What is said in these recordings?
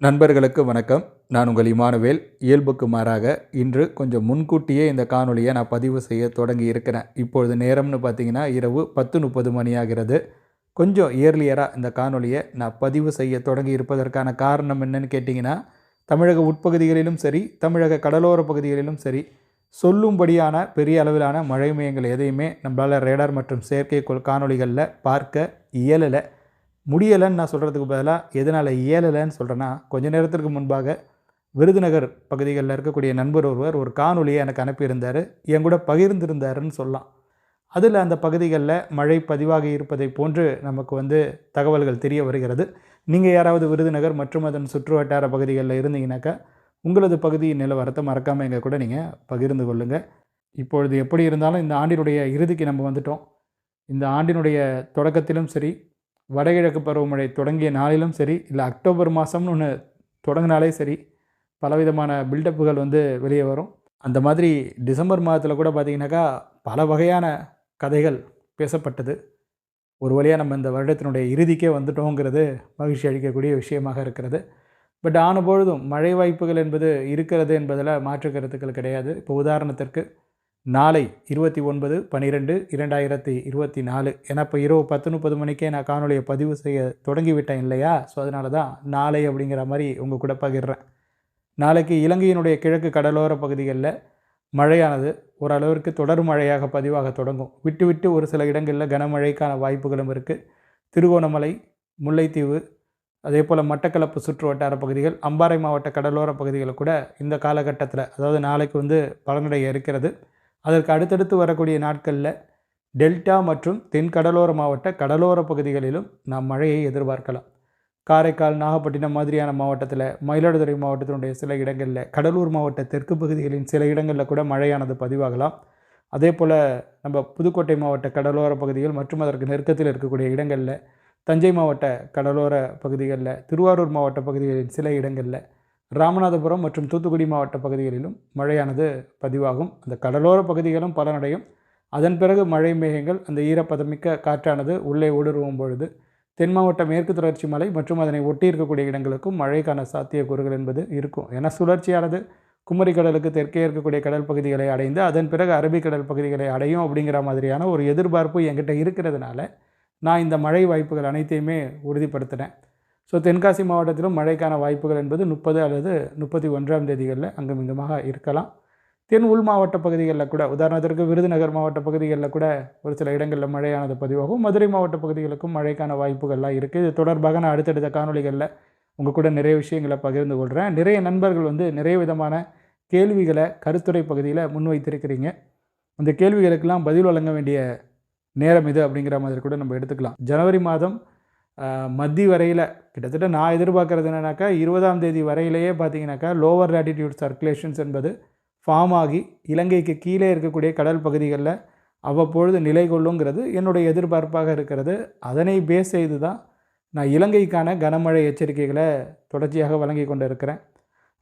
நண்பர்களுக்கு வணக்கம். நான் உங்கள் இமானுவேல். இயல்புக்கு மாறாக இன்று கொஞ்சம் முன்கூட்டியே இந்த காணொலியை நான் பதிவு செய்ய தொடங்கி இருக்கிறேன். இப்பொழுது நேரம்னு பார்த்தீங்கன்னா இரவு பத்து முப்பது மணி ஆகிறது. கொஞ்சம் இயர்லியராக இந்த காணொலியை நான் பதிவு செய்ய தொடங்கி இருப்பதற்கான காரணம் என்னன்னு கேட்டிங்கன்னா தமிழக உட்பகுதிகளிலும் சரி தமிழக கடலோர பகுதிகளிலும் சரி சொல்லும்படியான பெரிய அளவிலான மழை மையங்கள் எதையுமே நம்மளால் ரேடார் மற்றும் செயற்கைக்கோள் காணொளிகளில் பார்க்க இயலலை. முடியலைன்னு நான் சொல்கிறதுக்கு பதிலாக எதனால் இயலலைன்னு சொல்கிறேன்னா கொஞ்ச நேரத்திற்கு முன்பாக விருதுநகர் பகுதிகளில் இருக்கக்கூடிய நண்பர் ஒருவர் ஒரு காணொலியை எனக்கு அனுப்பியிருந்தார். என் கூட பகிர்ந்திருந்தாருன்னு சொல்லலாம். அதில் அந்த பகுதிகளில் மழை பதிவாகி இருப்பதை போன்று நமக்கு வந்து தகவல்கள் தெரிய வருகிறது. நீங்கள் யாராவது விருதுநகர் மற்றும் அதன் சுற்று வட்டார பகுதிகளில் இருந்தீங்கன்னாக்கா உங்களது பகுதி நிலவரத்தை மறக்காமல் எங்கள் கூட நீங்கள் பகிர்ந்து கொள்ளுங்கள் இப்பொழுது எப்படி இருந்தாலும் இந்த ஆண்டினுடைய இறுதிக்கு நம்ம வந்துட்டோம். இந்த ஆண்டினுடைய தொடக்கத்திலும் சரி வடகிழக்கு பருவமழை தொடங்கிய நாளிலும் சரி இல்லை அக்டோபர் மாதம்னு ஒன்று தொடங்கினாலே சரி பலவிதமான பில்டப்புகள் வந்து வெளியே வரும். அந்த மாதிரி டிசம்பர் மாதத்தில் கூட பார்த்திங்கனாக்கா பல வகையான கதைகள் பேசப்பட்டது. ஒரு வழியாக நம்ம இந்த வருடத்தினுடைய இறுதிக்கே வந்துட்டோங்கிறது மகிழ்ச்சி அளிக்கக்கூடிய விஷயமாக இருக்கிறது. பட் ஆன பொழுதும் மழை வாய்ப்புகள் என்பது இருக்கிறது என்பதில் மாற்று கருத்துக்கள் கிடையாது. இப்போ உதாரணத்திற்கு நாளை இருபத்தி ஒன்பது பன்னிரெண்டு இரண்டாயிரத்தி இருபத்தி நாலு. ஏன்னா இப்போ இரவு பத்து முப்பது மணிக்கே நான் காணொலியை பதிவு செய்ய தொடங்கிவிட்டேன் இல்லையா? ஸோ அதனால தான் நாளை அப்படிங்கிற மாதிரி உங்கள் கூட பகிர்றேன். நாளைக்கு இலங்கையினுடைய கிழக்கு கடலோர பகுதிகளில் மழையானது ஓரளவிற்கு தொடர் மழையாக பதிவாக தொடங்கும். விட்டு விட்டு ஒரு சில இடங்களில் கனமழைக்கான வாய்ப்புகளும் இருக்குது திருகோணமலை முல்லைத்தீவு அதே போல் மட்டக்களப்பு சுற்று வட்டார பகுதிகள் அம்பாறை மாவட்ட கடலோர பகுதிகளில் கூட இந்த காலகட்டத்தில் அதாவது நாளைக்கு வந்து பலனடைய இருக்கிறது. அதற்கு அடுத்தடுத்து வரக்கூடிய நாட்களில் டெல்டா மற்றும் தென் கடலோர மாவட்ட கடலோர பகுதிகளிலும் நாம் மழையை எதிர்பார்க்கலாம். காரைக்கால் நாகப்பட்டினம் மாதிரியான மாவட்டத்தில் மயிலாடுதுறை மாவட்டத்தினுடைய சில இடங்களில் கடலூர் மாவட்ட தெற்கு பகுதிகளின் சில இடங்களில் கூட மழையானது பதிவாகலாம். அதே போல் நம்ம புதுக்கோட்டை மாவட்ட கடலோர பகுதிகள் மற்றும் அதற்கு நெருக்கத்தில் இருக்கக்கூடிய இடங்களில் தஞ்சை மாவட்ட கடலோர பகுதிகளில் திருவாரூர் மாவட்ட பகுதிகளின் சில இடங்களில் ராமநாதபுரம் மற்றும் தூத்துக்குடி மாவட்ட பகுதிகளிலும் மழையானது பதிவாகும். அந்த கடலோர பகுதிகளும் பலனடையும். அதன் பிறகு மழை மேகங்கள் அந்த ஈரப்பதமிக்க காற்றானது உள்ளே ஊடுருவும் பொழுது தென் மாவட்ட மேற்கு தொடர்ச்சி மலை மற்றும் அதனை ஒட்டி இருக்கக்கூடிய இடங்களுக்கும் மழைக்கான சாத்தியக்கூறுகள் என்பது இருக்கும். ஏன்னா சுழற்சியானது குமரி கடலுக்கு தெற்கே இருக்கக்கூடிய கடல் பகுதிகளை அடைந்து அதன் பிறகு அரபிக்கடல் பகுதிகளை அடையும் அப்படிங்கிற மாதிரியான ஒரு எதிர்பார்ப்பு என்கிட்ட இருக்கிறதுனால நான் இந்த மழை வாய்ப்புகள் அனைத்தையுமே உறுதிப்படுத்தினேன். ஸோ தென்காசி மாவட்டத்திலும் மழைக்கான வாய்ப்புகள் என்பது முப்பது அல்லது முப்பத்தி ஒன்றாம் தேதிகளில் அங்கும் இங்குமாக இருக்கலாம். தென் உள் மாவட்ட பகுதிகளில் கூட உதாரணத்திற்கு விருதுநகர் மாவட்ட பகுதிகளில் கூட ஒரு சில இடங்களில் மழையானது பதிவாகும். மதுரை மாவட்ட பகுதிகளுக்கும் மழைக்கான வாய்ப்புகள்லாம் இருக்குது இது தொடர்பாக நான் அடுத்தடுத்த காணொலிகளில் உங்கள் கூட நிறைய விஷயங்களை பகிர்ந்து கொள்கிறேன் நிறைய நண்பர்கள் வந்து நிறைய விதமான கேள்விகளை கருத்துரை பகுதியில் முன்வைத்திருக்கிறீங்க. அந்த கேள்விகளுக்கெல்லாம் பதில் வழங்க வேண்டிய நேரம் இது அப்படிங்கிற மாதிரி கூட நம்ம எடுத்துக்கலாம். ஜனவரி மாதம் மத்தி வரையில் கிட்டத்தட்ட நான் எதிர்பார்க்குறது என்னென்னாக்கா இருபதாம் தேதி வரையிலேயே பார்த்தீங்கன்னாக்கா லோவர் லேட்டிடியூட் சர்க்குலேஷன்ஸ் என்பது ஃபார்ம் ஆகி இலங்கைக்கு கீழே இருக்கக்கூடிய கடல் பகுதிகளில் அவ்வப்பொழுது நிலை கொள்ளுங்கிறது என்னுடைய எதிர்பார்ப்பாக இருக்கிறது. அதனை பேஸ் செய்து தான் நான் இலங்கைக்கான கனமழை எச்சரிக்கைகளை தொடர்ச்சியாக வழங்கி கொண்டு இருக்கிறேன்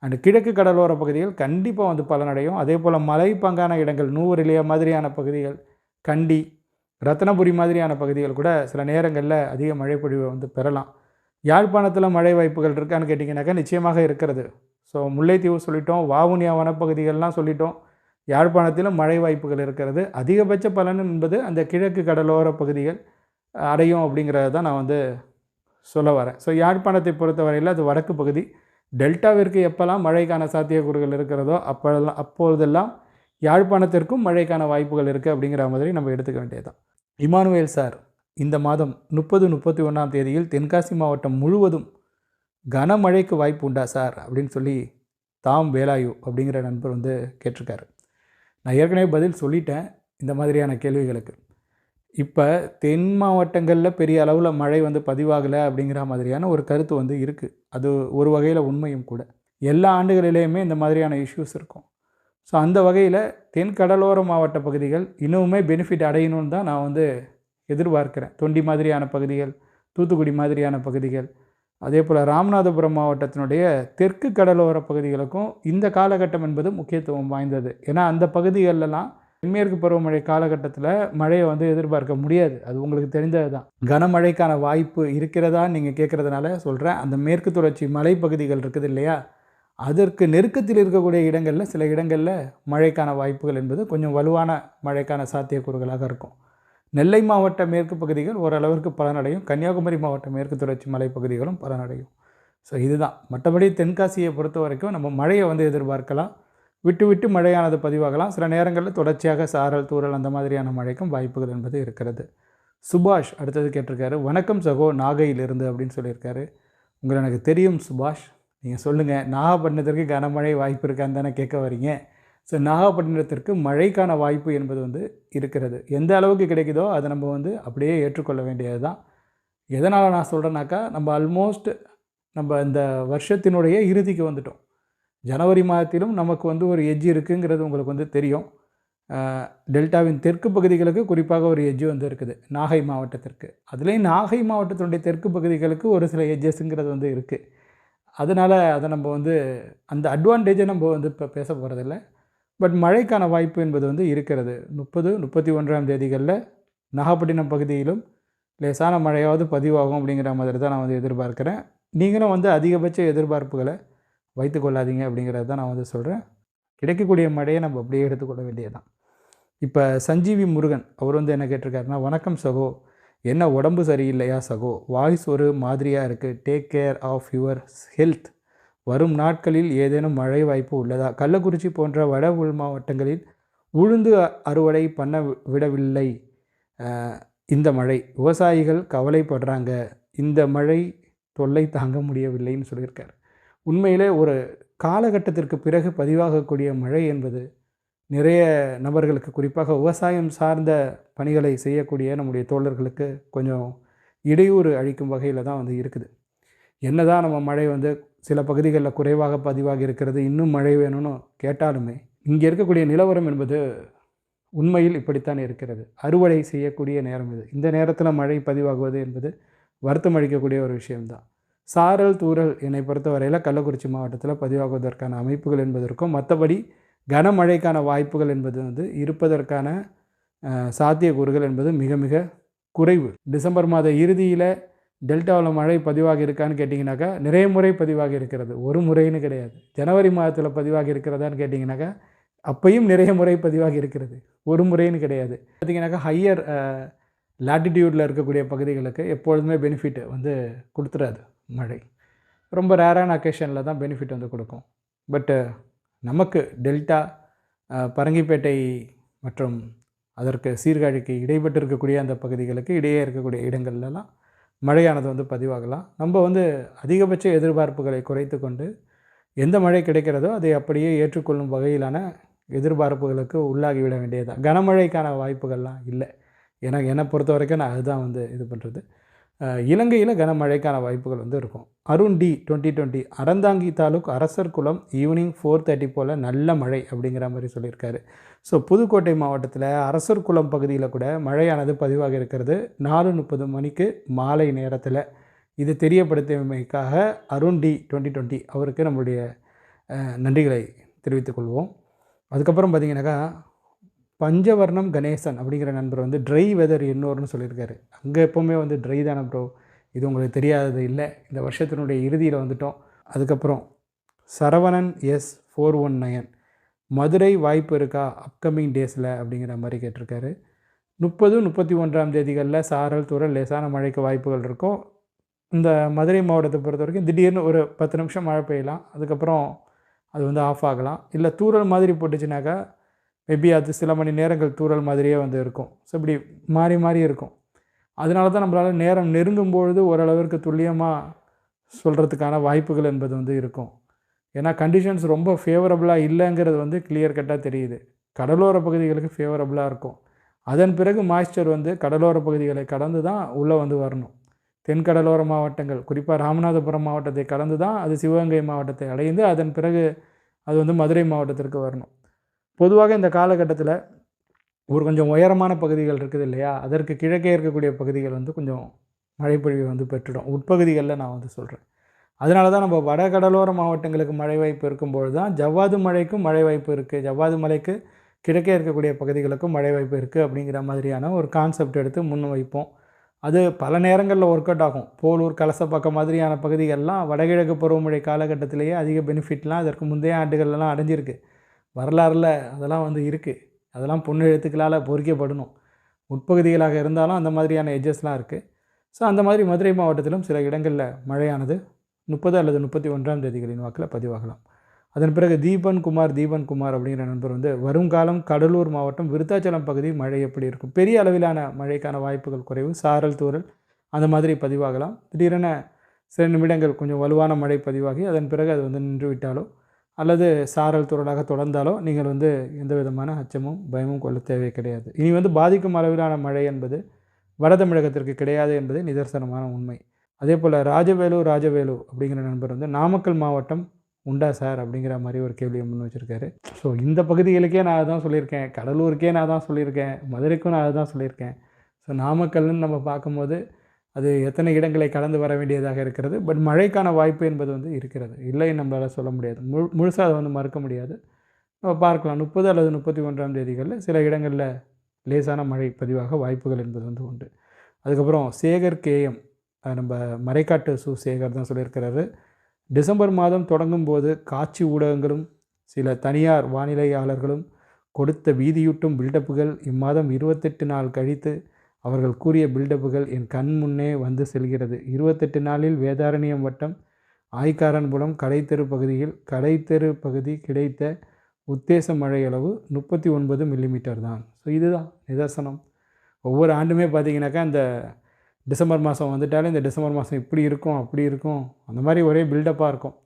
அண்ட் கிழக்கு கடலோர பகுதிகள் கண்டிப்பாக வந்து பலனடையும். அதே போல் மலைப்பங்கான இடங்கள் நூறிலேயே மாதிரியான பகுதிகள் கண்டி ரத்னபுரி மாதிரியான பகுதிகள் கூட சில நேரங்களில் அதிக மழை பொழிவை வந்து பெறலாம். யாழ்ப்பாணத்தில் மழை வாய்ப்புகள் இருக்கான்னு கேட்டிங்கனாக்கா நிச்சயமாக இருக்கிறது. ஸோ முல்லைத்தீவு சொல்லிட்டோம் வாவுனியா வனப்பகுதிகள்லாம் சொல்லிட்டோம். யாழ்ப்பாணத்திலும் மழை வாய்ப்புகள் இருக்கிறது. அதிகபட்ச பலன் என்பது அந்த கிழக்கு கடலோர பகுதிகள் அடையும் அப்படிங்கிறத தான் நான் வந்து சொல்ல வரேன். ஸோ யாழ்ப்பாணத்தை பொறுத்தவரையில் அது வடக்கு பகுதி. டெல்டாவிற்கு எப்போல்லாம் மழைக்கான சாத்தியக்கூறுகள் இருக்கிறதோ அப்போதெல்லாம் அப்பொழுதெல்லாம் யாழ்ப்பாணத்திற்கும் மழைக்கான வாய்ப்புகள் இருக்குது அப்படிங்கிற மாதிரி நம்ம எடுத்துக்க வேண்டியதுதான். இமானுவேல் சார் இந்த மாதம் முப்பது முப்பத்தி ஒன்றாம் தேதியில் தென்காசி மாவட்டம் முழுவதும் கனமழைக்கு வாய்ப்பு உண்டா சார்? அப்படின்னு சொல்லி தாம் வேலாயு அப்படிங்கிற நண்பர் வந்து கேட்டிருக்காரு. நான் ஏற்கனவே பதில் சொல்லிட்டேன் இந்த மாதிரியான கேள்விகளுக்கு. இப்போ தென் மாவட்டங்களில் பெரிய அளவில் மழை வந்து பதிவாகலை அப்படிங்கிற மாதிரியான ஒரு கருத்து வந்து இருக்குது அது ஒரு வகையில் உண்மையும் கூட. எல்லா ஆண்டுகளிலேயுமே இந்த மாதிரியான இஷ்யூஸ் இருக்கும். ஸோ அந்த வகையில் தென் கடலோர மாவட்ட பகுதிகள் இன்னுமே பெனிஃபிட் அடையணும்னு தான் நான் வந்து எதிர்பார்க்குறேன். தொண்டி மாதிரியான பகுதிகள் தூத்துக்குடி மாதிரியான பகுதிகள் அதே போல் ராமநாதபுரம் மாவட்டத்தினுடைய தெற்கு கடலோர பகுதிகளுக்கும் இந்த காலகட்டம் என்பது முக்கியத்துவம் வாய்ந்தது. ஏன்னா அந்த பகுதிகளெல்லாம் தென்மேற்கு பருவமழை காலகட்டத்தில் மழையை வந்து எதிர்பார்க்க முடியாது. அது உங்களுக்கு தெரிந்தது தான். கனமழைக்கான வாய்ப்பு இருக்கிறதா நீங்கள் கேட்குறதுனால சொல்கிறேன் அந்த மேற்கு தொடர்ச்சி மலைப்பகுதிகள் இருக்குது இல்லையா? அதற்கு நெருக்கத்தில் இருக்கக்கூடிய இடங்களில் சில இடங்களில் மழைக்கான வாய்ப்புகள் என்பது கொஞ்சம் வலுவான மழைக்கான சாத்தியக்கூறுகளாக இருக்கும். நெல்லை மாவட்ட மேற்கு பகுதிகள் ஓரளவிற்கு பலனடையும். கன்னியாகுமரி மாவட்ட மேற்கு தொடர்ச்சி மலைப்பகுதிகளும் பலனடையும். ஸோ இதுதான். மற்றபடி தென்காசியை பொறுத்த வரைக்கும் நம்ம மழையை வந்து எதிர்பார்க்கலாம். விட்டு விட்டு மழையானது பதிவாகலாம். சில நேரங்களில் தொடர்ச்சியாக சாரல் தூறல் அந்த மாதிரியான மழைக்கும் வாய்ப்புகள் என்பது இருக்கிறது. சுபாஷ் அடுத்தது கேட்டிருக்காரு. வணக்கம் சகோ நாகையிலிருந்து அப்படின்னு சொல்லியிருக்காரு. உங்களை எனக்கு தெரியும் சுபாஷ். நீங்கள் சொல்லுங்கள் நாகப்பட்டினத்திற்கு கனமழை வாய்ப்பு இருக்கான்னு தானே கேட்க வரீங்க. ஸோ நாகப்பட்டினத்திற்கு மழைக்கான வாய்ப்பு என்பது வந்து இருக்கிறது. எந்த அளவுக்கு கிடைக்குதோ அதை நம்ம வந்து அப்படியே ஏற்றுக்கொள்ள வேண்டியது தான் எதனால் நான் சொல்கிறேன்னாக்கா நம்ம ஆல்மோஸ்ட் நம்ம இந்த வருஷத்தினுடைய இறுதிக்கு வந்துட்டோம். ஜனவரி மாதத்திலும் நமக்கு வந்து ஒரு எஜ்ஜு இருக்குங்கிறது உங்களுக்கு வந்து தெரியும். டெல்டாவின் தெற்கு பகுதிகளுக்கு குறிப்பாக ஒரு எஜ்ஜு வந்து இருக்குது நாகை மாவட்டத்திற்கு. அதுலேயும் நாகை மாவட்டத்தினுடைய தெற்கு பகுதிகளுக்கு ஒரு சில எஜ்ஜஸ்ங்கிறது வந்து இருக்குது அதனால் அதை நம்ம வந்து அந்த அட்வான்டேஜை நம்ம வந்து இப்போ பேச போகிறதில்ல பட் மழைக்கான வாய்ப்பு என்பது வந்து இருக்கிறது. முப்பது முப்பத்தி ஒன்றாம் தேதிகளில் நாகப்பட்டினம் பகுதியிலும் லேசான மழையாவது பதிவாகும் அப்படிங்கிற மாதிரி தான் நான் வந்து எதிர்பார்க்குறேன். நீங்களும் வந்து அதிகபட்ச எதிர்பார்ப்புகளை வைத்து கொள்ளாதீங்க அப்படிங்கிறது தான் நான் வந்து சொல்கிறேன் கிடைக்கக்கூடிய மழையை நம்ம அப்படியே எடுத்துக்கொள்ள வேண்டியதுதான். இப்போ சஞ்சீவி முருகன் அவர் வந்து என்ன கேட்டிருக்காருன்னா வணக்கம் சகோ. என்ன உடம்பு சரியில்லையா சகோ? வாய்ஸ் ஒரு மாதிரியாக இருக்குது take care of your health வரும் நாட்களில் ஏதேனும் மழை வாய்ப்பு உள்ளதா? கள்ளக்குறிச்சி போன்ற வட உள் மாவட்டங்களில் உளுந்து அறுவடை பண்ண விடவில்லை. இந்த மழை. விவசாயிகள் கவலைப்படுறாங்க. இந்த மழை தொல்லை தாங்க முடியவில்லைன்னு சொல்லியிருக்கார். உண்மையிலே ஒரு காலகட்டத்திற்கு பிறகு பதிவாகக்கூடிய மழை என்பது நிறைய நபர்களுக்கு குறிப்பாக விவசாயம் சார்ந்த பணிகளை செய்யக்கூடிய நம்முடைய தோழர்களுக்கு கொஞ்சம் இடையூறு அளிக்கும் வகையில் தான் வந்து இருக்குது. என்னதான் நம்ம மழை வந்து சில பகுதிகளில் குறைவாக பதிவாகி இருக்கிறது இன்னும் மழை வேணும்னு கேட்டாலுமே இங்கே இருக்கக்கூடிய நிலவரம் என்பது உண்மையில் இப்படித்தான் இருக்கிறது. அறுவடை செய்யக்கூடிய நேரம் இது. இந்த நேரத்தில் மழை பதிவாகுவது என்பது வருத்தம் அளிக்கக்கூடிய ஒரு விஷயம்தான். சாரல் தூறல் என்னை பொறுத்தவரையில் கள்ளக்குறிச்சி மாவட்டத்தில் பதிவாகுவதற்கான அமைப்புகள் என்பதற்கும் மற்றபடி கனமழைக்கான வாய்ப்புகள் என்பது வந்து இருப்பதற்கான சாத்தியக்கூறுகள் என்பது மிக மிக குறைவு. டிசம்பர் மாத இறுதியில் டெல்டாவில் மழை பதிவாக இருக்கான்னு கேட்டிங்கனாக்கா நிறைய முறை பதிவாக இருக்கிறது. ஒரு முறைன்னு கிடையாது. ஜனவரி மாதத்தில் பதிவாக இருக்கிறதான்னு கேட்டிங்கனாக்கா அப்பையும் நிறைய முறை பதிவாக இருக்கிறது. ஒரு முறைன்னு கிடையாது. பார்த்தீங்கன்னாக்கா ஹையர் லாட்டிடியூடில் இருக்கக்கூடிய பகுதிகளுக்கு எப்பொழுதுமே பெனிஃபிட் வந்து கொடுத்துறாது மழை. ரொம்ப ரேரான அக்கேஷனில் தான் பெனிஃபிட் வந்து கொடுக்கும். பட்டு நமக்கு டெல்டா பரங்கிப்பேட்டை மற்றும் அதற்கு சீர்காழிக்கு இடைப்பட்டு இருக்கக்கூடிய அந்த பகுதிகளுக்கு இடையே இருக்கக்கூடிய இடங்கள்லலாம் மழையானது வந்து பதிவாகலாம். நம்ம வந்து அதிகபட்ச எதிர்பார்ப்புகளை குறைத்து கொண்டு எந்த மழை கிடைக்கிறதோ அதை அப்படியே ஏற்றுக்கொள்ளும் வகையிலான எதிர்பார்ப்புகளுக்கு உள்ளாகிவிட வேண்டியதுதான். கனமழைக்கான வாய்ப்புகள்லாம் இல்லை. ஏன்னா என்னை பொறுத்த வரைக்கும் நான் அதுதான் வந்து இது பண்ணுறது இலங்கையில் கனமழைக்கான வாய்ப்புகள் வந்து இருக்கும். Arun T twenty twenty Aranthangi taluk Arasarkulam evening four thirty போல் நல்ல மழை அப்படிங்கிற மாதிரி சொல்லியிருக்காரு. ஸோ புதுக்கோட்டை மாவட்டத்தில் அரசர் குளம் பகுதியில் கூட மழையானது பதிவாக இருக்கிறது. நாலு முப்பது மணிக்கு மாலை நேரத்தில். இது தெரியப்படுத்தியமைக்காக அருண் டி டுவெண்ட்டி டுவெண்ட்டி அவருக்கு நம்மளுடைய நன்றிகளை தெரிவித்துக்கொள்வோம் அதுக்கப்புறம் பார்த்திங்கனாக்கா பஞ்சவர்ணம் கணேசன் அப்படிங்கிற நண்பர் வந்து ட்ரை வெதர் இன்னொருன்னு சொல்லியிருக்காரு. அங்கே எப்போவுமே வந்து ட்ரை தானே ப்ரோ இது உங்களுக்கு தெரியாதது இல்லை. இந்த வருஷத்தினுடைய இறுதியில் வந்துட்டோம். அதுக்கப்புறம் Saravanan S four one nine Madurai வாய்ப்பு இருக்கா அப்கமிங் டேஸில் அப்படிங்கிற மாதிரி கேட்டிருக்காரு. முப்பது முப்பத்தி ஒன்றாம் தேதிகளில் சாரல் தூரல் லேசான மழைக்கு வாய்ப்புகள் இருக்கும் இந்த மதுரை மாவட்டத்தை பொறுத்த வரைக்கும் திடீர்னு ஒரு பத்து நிமிஷம் மழை பெய்யலாம். அதுக்கப்புறம் அது வந்து ஆஃப் ஆகலாம். இல்லை தூறல் மாதிரி போட்டுச்சுனாக்கா மேபி அது சில மணி நேரங்கள் தூறல் மாதிரியே வந்து இருக்கும். ஸோ இப்படி மாறி மாறி இருக்கும். அதனால தான் நம்மளால் நேரம் நெருங்கும் பொழுது ஓரளவிற்கு துல்லியமாக சொல்கிறதுக்கான வாய்ப்புகள் என்பது வந்து இருக்கும். ஏன்னா கண்டிஷன்ஸ் ரொம்ப ஃபேவரபுளாக இல்லைங்கிறது வந்து கிளியர் கட்டாக தெரியுது. கடலோர பகுதிகளுக்கு ஃபேவரபுளாக இருக்கும். அதன் பிறகு மாய்ஸ்டர் வந்து கடலோர பகுதிகளை கடந்து தான் உள்ளே வந்து வரணும். தென்கடலோர மாவட்டங்கள் குறிப்பாக ராமநாதபுரம் மாவட்டத்தை கடந்து தான் அது சிவகங்கை மாவட்டத்தை அடைந்து அதன் பிறகு அது வந்து மதுரை மாவட்டத்திற்கு வரணும். பொதுவாக இந்த காலகட்டத்தில் ஒரு கொஞ்சம் உயரமான பகுதிகள் இருக்குது இல்லையா? அதற்கு கிழக்கே இருக்கக்கூடிய பகுதிகள் வந்து கொஞ்சம் மழைப்பொழிவு வந்து பெற்றுடும். உட்பகுதிகளில் நான் வந்து சொல்கிறேன் அதனால தான் நம்ம வட கடலோர மாவட்டங்களுக்கு மழை வாய்ப்பு இருக்கும்போது தான் ஜவ்வாது மழைக்கும் மழை வாய்ப்பு இருக்குது ஜவ்வாது மலைக்கு கிழக்கே இருக்கக்கூடிய பகுதிகளுக்கும் மழை வாய்ப்பு இருக்குது அப்படிங்கிற மாதிரியான ஒரு கான்செப்ட் எடுத்து முன் வைப்போம். அது பல நேரங்களில் ஒர்க் அவுட் ஆகும். போலூர் கலசப்பாக்கம் மாதிரியான பகுதிகள்லாம் வடகிழக்கு பருவமழை காலகட்டத்திலேயே அதிக பெனிஃபிட்லாம் அதற்கு முந்தைய ஆண்டுகள்லாம் அடைஞ்சிருக்கு. வரலாறில் அதெல்லாம் வந்து இருக்குது அதெல்லாம் பொண்ணு எழுத்துக்களால் பொறிக்கப்படணும். உட்பகுதிகளாக இருந்தாலும் அந்த மாதிரியான எட்ஜஸ்லாம் இருக்குது ஸோ அந்த மாதிரி மதுரை மாவட்டத்திலும் சில இடங்களில் மழையானது முப்பது அல்லது முப்பத்தி ஒன்றாம் தேதிகளின் வாக்கில் பதிவாகலாம். அதன் பிறகு தீபன் குமார் தீபன் குமார் அப்படிங்கிற நண்பர் வந்து வருங்காலம் கடலூர் மாவட்டம் விருத்தாச்சலம் பகுதி மழை எப்படி இருக்கும்? பெரிய அளவிலான மழைக்கான வாய்ப்புகள் குறைவு சாரல் தூரல் அந்த மாதிரி பதிவாகலாம். திடீரென சில நிமிடங்கள் கொஞ்சம் வலுவான மழை பதிவாகி அதன் பிறகு அது வந்து நின்று விட்டாலோ அல்லது சாரல் துறலாக தொடர்ந்தாலோ நீங்கள் வந்து எந்த விதமான அச்சமும் பயமும் கொள்ள தேவை கிடையாது. இனி வந்து பாதிக்கும் அளவிலான மழை என்பது வட தமிழகத்திற்கு கிடையாது என்பது நிதர்சனமான உண்மை. அதே போல் ராஜவேலு ராஜவேலு அப்படிங்கிற நண்பர் வந்து நாமக்கல் மாவட்டம் உண்டா சார் அப்படிங்கிற மாதிரி ஒரு கேள்வியை முன் வச்சுருக்காரு. ஸோ இந்த பகுதிகளுக்கே நான் அதுதான் சொல்லியிருக்கேன். கடலூருக்கே நான் தான் சொல்லியிருக்கேன். மதுரைக்கும் நான் அதுதான் சொல்லியிருக்கேன். ஸோ நாமக்கல்னு நம்ம பார்க்கும்போது அது எத்தனை இடங்களை கடந்து வர வேண்டியதாக இருக்கிறது. பட் மழைக்கான வாய்ப்பு என்பது வந்து இருக்கிறது. இல்லை நம்மளால் சொல்ல முடியாது. முழு முழுசாக அதை வந்து மறுக்க முடியாது. நம்ம பார்க்கலாம். முப்பது அல்லது முப்பத்தி ஒன்றாம் தேதிகளில் சில இடங்களில் லேசான மழை பதிவாக வாய்ப்புகள் என்பது வந்து உண்டு. அதுக்கப்புறம் சேகர் கேஎம் நம்ம மறைக்காட்டு சு சேகர் தான் சொல்லியிருக்கிறாரு. டிசம்பர் மாதம் தொடங்கும் போது காட்சி ஊடகங்களும் சில தனியார் வானிலையாளர்களும் கொடுத்த வீதியூட்டும் பில்டப்புகள் இம்மாதம் இருபத்தெட்டு நாள் கழித்து அவர்கள் கூறிய பில்டப்புகள் என் கண் முன்னே வந்து செல்கிறது. இருபத்தெட்டு நாளில் வேதாரண்யம் வட்டம் ஆய்க்காரன்புலம் கடைத்தெரு பகுதியில் கடைத்தெரு பகுதி கிடைத்த உத்தேச மழை அளவு முப்பத்தி ஒன்பது மில்லிமீட்டர் தான். ஸோ இதுதான் நிதர்சனம். ஒவ்வொரு ஆண்டுமே பார்த்தீங்கன்னாக்கா இந்த டிசம்பர் மாதம் வந்துட்டாலே இந்த டிசம்பர் மாதம் இப்படி இருக்கும் அப்படி இருக்கும். அந்த மாதிரி ஒரே பில்டப்பாக இருக்கும்.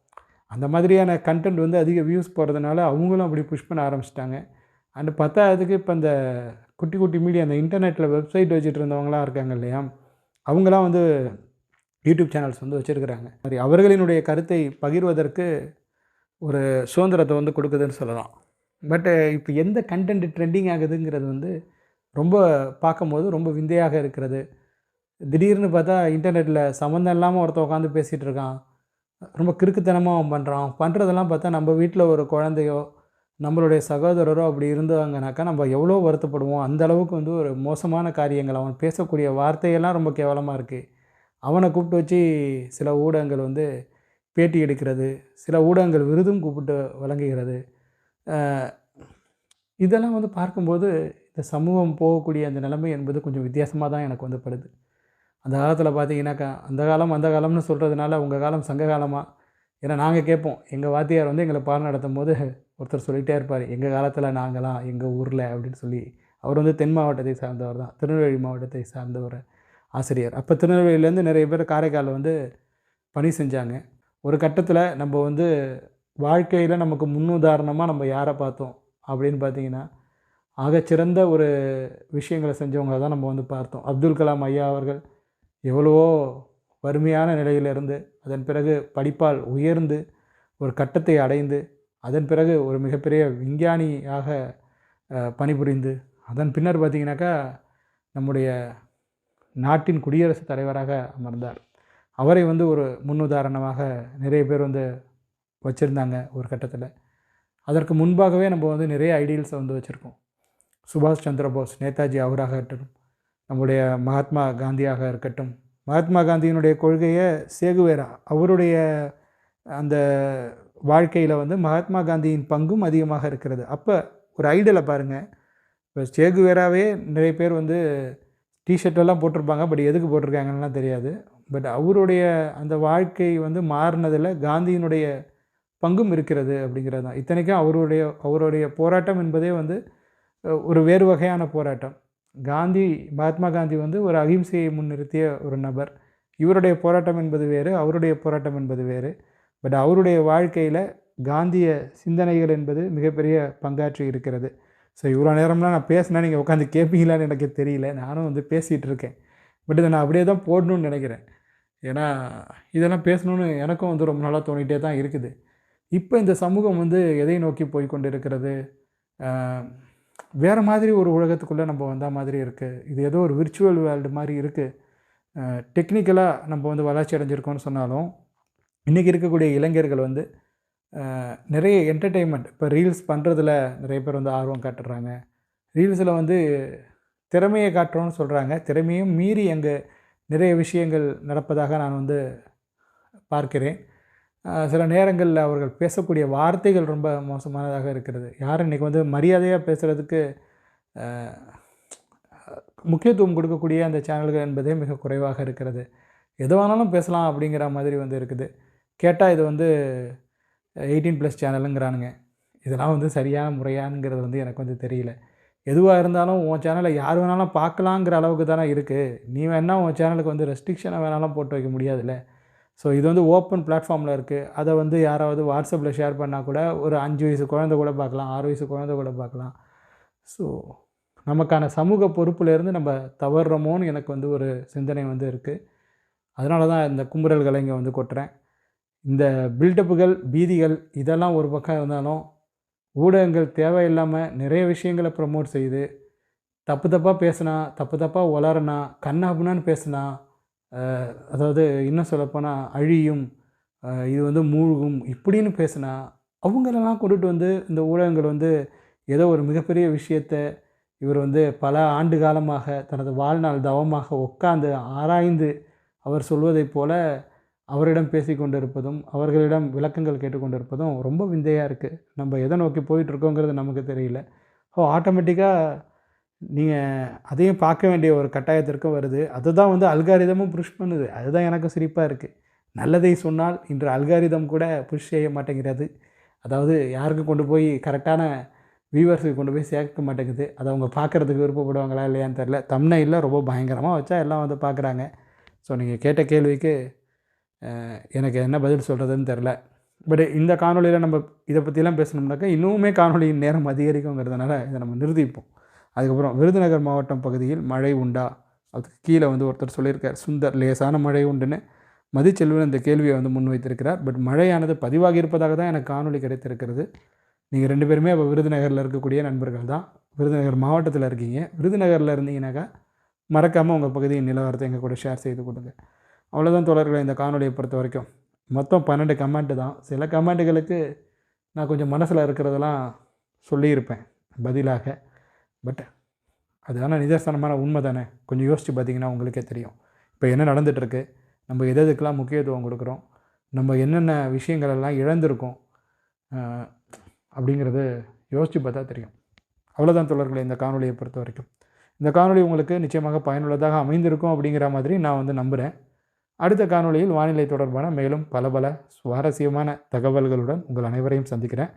அந்த மாதிரியான கண்டென்ட் வந்து அதிக வியூஸ் போகிறதுனால அவங்களும் அப்படி புஷ் பண்ண ஆரம்பிச்சிட்டாங்க. அண்டு பத்தாவதுக்கு இப்போ இந்த குட்டி குட்டி மீடியா அந்த இன்டர்நெட்டில் வெப்சைட் வச்சுட்டு இருந்தவங்களாம் இருக்காங்க இல்லையா? அவங்களாம் வந்து யூடியூப் சேனல்ஸ் வந்து வச்சுருக்கிறாங்க. மாதிரி அவர்களினுடைய கருத்தை பகிர்வதற்கு ஒரு சுதந்திரத்தை வந்து கொடுக்குதுன்னு சொல்லலாம். பட்டு இப்போ எந்த கண்டென்ட் ட்ரெண்டிங் ஆகுதுங்கிறது வந்து ரொம்ப பார்க்கும்போது ரொம்ப விந்தையாக இருக்கிறது. திடீர்னு பார்த்தா இன்டர்நெட்டில் சம்மந்தம் இல்லாமல் ஒருத்தன் உட்காந்து பேசிகிட்டு இருக்கான். ரொம்ப கிறுக்குத்தனமாக அவன் பண்ணுறான் பண்ணுறதெல்லாம் பார்த்தா நம்ம வீட்டில் ஒரு குழந்தையோ நம்மளுடைய சகோதரரோ அப்படி இருந்தாங்கனாக்கா நம்ம எவ்வளோ வருத்தப்படுவோம். அந்த அளவுக்கு வந்து ஒரு மோசமான காரியங்கள் அவன் பேசக்கூடிய வார்த்தையெல்லாம் ரொம்ப கேவலமாக இருக்குது அவனை கூப்பிட்டு வச்சு சில ஊடகங்கள் வந்து பேட்டி எடுக்கிறது சில ஊடகங்கள் விருதும் கூப்பிட்டு வழங்குகிறது. இதெல்லாம் வந்து பார்க்கும்போது இந்த சமூகம் போகக்கூடிய அந்த நிலைமை என்பது கொஞ்சம் வித்தியாசமாக தான் எனக்கு வந்து படுது. அந்த காலத்தில் பார்த்தீங்கன்னாக்கா அந்த காலம் அந்த காலம்னு சொல்கிறதுனால உங்கள் காலம் சங்க காலமாக ஏன்னா நாங்கள் கேட்போம். எங்கள் வாத்தியார் வந்து எங்களை பாடம் நடத்தும் போது ஒருத்தர் சொல்லிகிட்டே இருப்பார் எங்கள் காலத்தில் நாங்களாம் எங்கள் ஊரில் அப்படின்னு சொல்லி. அவர் வந்து தென் மாவட்டத்தை சார்ந்தவர் தான் திருநெல்வேலி மாவட்டத்தை சார்ந்தவர் ஆசிரியர். அப்போ திருநெல்வேலியிலேருந்து நிறைய பேர் காரைக்காலில் வந்து பணி செஞ்சாங்க. ஒரு கட்டத்தில் நம்ம வந்து வாழ்க்கையில் நமக்கு முன்னுதாரணமாக நம்ம யாரை பார்த்தோம் அப்படின்னு பார்த்தீங்கன்னா ஆகச்சிறந்த ஒரு விஷயங்களை செஞ்சவங்க தான் நம்ம வந்து பார்த்தோம். அப்துல் கலாம் ஐயா அவர்கள் எவ்வளவோ வறுமையான நிலையிலிருந்து அதன் பிறகு படிப்பால் உயர்ந்து ஒரு கட்டத்தை அடைந்து அதன் பிறகு ஒரு மிகப்பெரிய விஞ்ஞானியாக பணிபுரிந்து அதன் பின்னர் பார்த்திங்கனாக்கா நம்முடைய நாட்டின் குடியரசுத் தலைவராக அமர்ந்தார். அவரை வந்து ஒரு முன்னுதாரணமாக நிறைய பேர் வந்து வச்சுருந்தாங்க ஒரு கட்டத்தில். அதற்கு முன்பாகவே நம்ம வந்து நிறைய ஐடியல்ஸை வந்து வச்சுருக்கோம். சுபாஷ் சந்திர போஸ் நேதாஜி அவராக இருக்கட்டும் நம்முடைய மகாத்மா காந்தியாக இருக்கட்டும். மகாத்மா காந்தியினுடைய கொள்கையை சேகுவேரா அவருடைய அந்த வாழ்க்கையில் வந்து மகாத்மா காந்தியின் பங்கும் அதிகமாக இருக்கிறது. அப்போ ஒரு ஐடலை பாருங்கள் இப்போ சேகுவேராவே நிறைய பேர் வந்து டிஷர்ட்டெல்லாம் போட்டிருப்பாங்க. பட் எதுக்கு போட்டிருக்காங்கலாம் தெரியாது. பட் அவருடைய அந்த வாழ்க்கை வந்து மாறினதில் காந்தியினுடைய பங்கும் இருக்கிறது அப்படிங்கிறது தான். இத்தனைக்கும் அவருடைய அவருடைய போராட்டம் என்பதே வந்து ஒரு வேறு வகையான போராட்டம். காந்தி மகாத்மா காந்தி வந்து ஒரு அகிம்சையை முன்னிறுத்திய ஒரு நபர். இவருடைய போராட்டம் என்பது வேறு அவருடைய போராட்டம் என்பது வேறு. பட் அவருடைய வாழ்க்கையில் காந்திய சிந்தனைகள் என்பது மிகப்பெரிய பங்காற்றி இருக்கிறது. ஸோ இவ்வளோ நேரம்லாம் நான் பேசினா நீங்கள் உட்காந்து கேட்பீங்களான்னு எனக்கு தெரியல. நானும் வந்து பேசிகிட்டு இருக்கேன். பட் இதை நான் அப்படியே தான் போடணும்னு நினைக்கிறேன். ஏன்னா இதெல்லாம் பேசணுன்னு எனக்கும் வந்து ரொம்ப நாளாக தோணிகிட்டே தான் இருக்குது. இப்போ இந்த சமூகம் வந்து எதை நோக்கி போய் கொண்டு இருக்கிறது வேறு மாதிரி ஒரு உலகத்துக்குள்ளே நம்ம வந்த மாதிரி இருக்குது இது ஏதோ ஒரு விர்ச்சுவல் வேர்ல்டு மாதிரி இருக்குது டெக்னிக்கலாக நம்ம வந்து வளர்ச்சி அடைஞ்சிருக்கோம்னு சொன்னாலும் இன்றைக்கி இருக்கக்கூடிய இளைஞர்கள் வந்து நிறைய என்டர்டெயின்மெண்ட் இப்போ ரீல்ஸ் பண்ணுறதுல நிறைய பேர் வந்து ஆர்வம் காட்டுறாங்க. ரீல்ஸில் வந்து திறமையை காட்டுறோன்னு சொல்கிறாங்க திறமையும் மீறி அங்கே நிறைய விஷயங்கள் நடப்பதாக நான் வந்து பார்க்கிறேன். சில நேரங்களில் அவர்கள் பேசக்கூடிய வார்த்தைகள் ரொம்ப மோசமானதாக இருக்கிறது. யார் இன்றைக்கி வந்து மரியாதையாக பேசுகிறதுக்கு முக்கியத்துவம் கொடுக்கக்கூடிய அந்த சேனல்கள் என்பதே மிக குறைவாக இருக்கிறது. எது வேணாலும் பேசலாம் அப்படிங்கிற மாதிரி வந்து இருக்குது. கேட்டால் இது வந்து எயிட்டீன் ப்ளஸ் சேனலுங்கிறானுங்க இதெல்லாம் வந்து சரியான முறையானுங்கிறது வந்து எனக்கு வந்து தெரியல. எதுவாக இருந்தாலும் உன் சேனலை யார் வேணாலும் பார்க்கலாங்கிற அளவுக்கு தானே இருக்குது நீ வேணால் உன் சேனலுக்கு வந்து ரெஸ்ட்ரிக்ஷனை வேணாலும் போட்டு வைக்க முடியாதுல்ல. ஸோ இது வந்து ஓப்பன் பிளாட்ஃபார்மில் இருக்குது அதை வந்து யாராவது வாட்ஸ்அப்பில் ஷேர் பண்ணால் கூட ஒரு அஞ்சு வயசு குழந்த கூட பார்க்கலாம் ஆறு வயசு குழந்த கூட பார்க்கலாம். ஸோ நமக்கான சமூக பொறுப்புலேருந்து நம்ம தவறுறோமோன்னு எனக்கு வந்து ஒரு சிந்தனை வந்து இருக்குது அதனால தான் இந்த கும்புறல்களை இங்கே வந்து கொட்டுறேன். இந்த பில்டப்புகள் பீதிகள் இதெல்லாம் ஒரு பக்கம் இருந்தாலும் ஊடகங்கள் தேவையில்லாமல் நிறைய விஷயங்களை ப்ரமோட் செய்யுது தப்பு தப்பாக பேசுனா தப்பு தப்பாக வளரனா கண்ணாபுனான்னு பேசுனா அதாவது இன்னும் சொல்லப்போனால் அழியும் இது வந்து மூழ்கும் இப்படின்னு பேசுனா அவங்களெல்லாம் கொண்டுட்டு வந்து இந்த ஊடகங்கள் வந்து ஏதோ ஒரு மிகப்பெரிய விஷயத்தை இவர் வந்து பல ஆண்டு காலமாக தனது வாழ்நாள் தவமாக உட்காந்து ஆராய்ந்து அவர் சொல்வதைப் போல அவரிடம் பேசி கொண்டிருப்பதும் அவர்களிடம் விளக்கங்கள் கேட்டுக்கொண்டிருப்பதும் ரொம்ப விந்தையாக இருக்குது நம்ம எதை நோக்கி போயிட்டுருக்கோங்கிறது நமக்கு தெரியல. ஸோ ஆட்டோமேட்டிக்காக நீங்கள் அதையும் பார்க்க வேண்டிய ஒரு கட்டாயத்திற்கும் வருது. அதுதான் வந்து அல்காரிதமும் புஷ் பண்ணுது. அதுதான் எனக்கு சிரிப்பாக இருக்குது நல்லதை சொன்னால் இன்று அல்காரிதம் கூட புஷ் செய்ய மாட்டேங்கிறது. அதாவது யாருக்கும் கொண்டு போய் கரெக்டான வியூவர்ஸுக்கு கொண்டு போய் சேர்க்க மாட்டேங்குது. அதை அவங்க பார்க்குறதுக்கு விருப்பப்படுவாங்களா இல்லையான்னு தெரில தம்னையில் ரொம்ப பயங்கரமாக வச்சா எல்லாம் வந்து பார்க்குறாங்க. ஸோ நீங்கள் கேட்ட கேள்விக்கு எனக்கு என்ன பதில் சொல்கிறதுன்னு தெரில பட் இந்த காணொலியில் நம்ம இதை பற்றிலாம் பேசணும்னாக்கா இன்னுமே காணொலியின் நேரம் அதிகரிக்குங்கிறதுனால இதை நம்ம நிறுத்திப்போம். அதுக்கப்புறம் விருதுநகர் மாவட்டம் பகுதியில் மழை உண்டா? அதுக்கு கீழே வந்து ஒருத்தர் சொல்லியிருக்கார் சுந்தர் லேசான மழை உண்டுன்னு. மதிச்செல்வன் இந்த கேள்வியை வந்து முன்வைத்திருக்கிறார். பட் மழையானது பதிவாகி இருப்பதாக தான் எனக்கு காணொலி கிடைத்திருக்கிறது. நீங்கள் ரெண்டு பேருமே அப்போ விருதுநகரில் இருக்கக்கூடிய நண்பர்கள் தான். விருதுநகர் மாவட்டத்தில் இருக்கீங்க. விருதுநகரில் இருந்தீங்கன்னாக்கா மறக்காமல் உங்கள் பகுதியின் நிலவரத்தை எங்கள் கூட ஷேர் செய்து கொடுங்க அவ்வளோதான் தொடர்களை இந்த காணொலியை பொறுத்த வரைக்கும். மொத்தம் பன்னெண்டு கமெண்ட்டு தான். சில கமெண்ட்டுகளுக்கு நான் கொஞ்சம் மனசில் இருக்கிறதெல்லாம் சொல்லியிருப்பேன் பதிலாக. பட் அது ஆனால் நிதர்சனமான உண்மை தானே? கொஞ்சம் யோசித்து பார்த்தீங்கன்னா உங்களுக்கே தெரியும். இப்போ என்ன நடந்துகிட்ருக்கு நம்ம எது எதுக்கெல்லாம் முக்கியத்துவம் கொடுக்குறோம்? நம்ம என்னென்ன விஷயங்கள் எல்லாம் இழந்திருக்கோம்? அப்படிங்கிறது யோசித்து பார்த்தா தெரியும். அவ்வளோதான் தொடர்களை இந்த காணொலியை பொறுத்த வரைக்கும். இந்த காணொளி உங்களுக்கு நிச்சயமாக பயனுள்ளதாக அமைந்திருக்கும் அப்படிங்கிற மாதிரி நான் வந்து நம்புகிறேன் அடுத்த காணொளியில் வானிலை தொடர்பான மேலும் பல பல சுவாரஸ்யமான தகவல்களுடன் உங்கள் அனைவரையும் சந்திக்கிறேன்.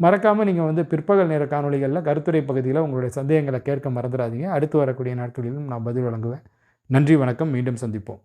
மறக்காமல் நீங்கள் வந்து பிற்பகல் நேர காணொளிகளில் கருத்துரை பகுதியில் உங்களுடைய சந்தேகங்களை கேட்க மறந்துடாதீங்க. அடுத்து வரக்கூடிய நாட்களிலும் நான் பதில் வழங்குவேன். நன்றி வணக்கம். மீண்டும் சந்திப்போம்.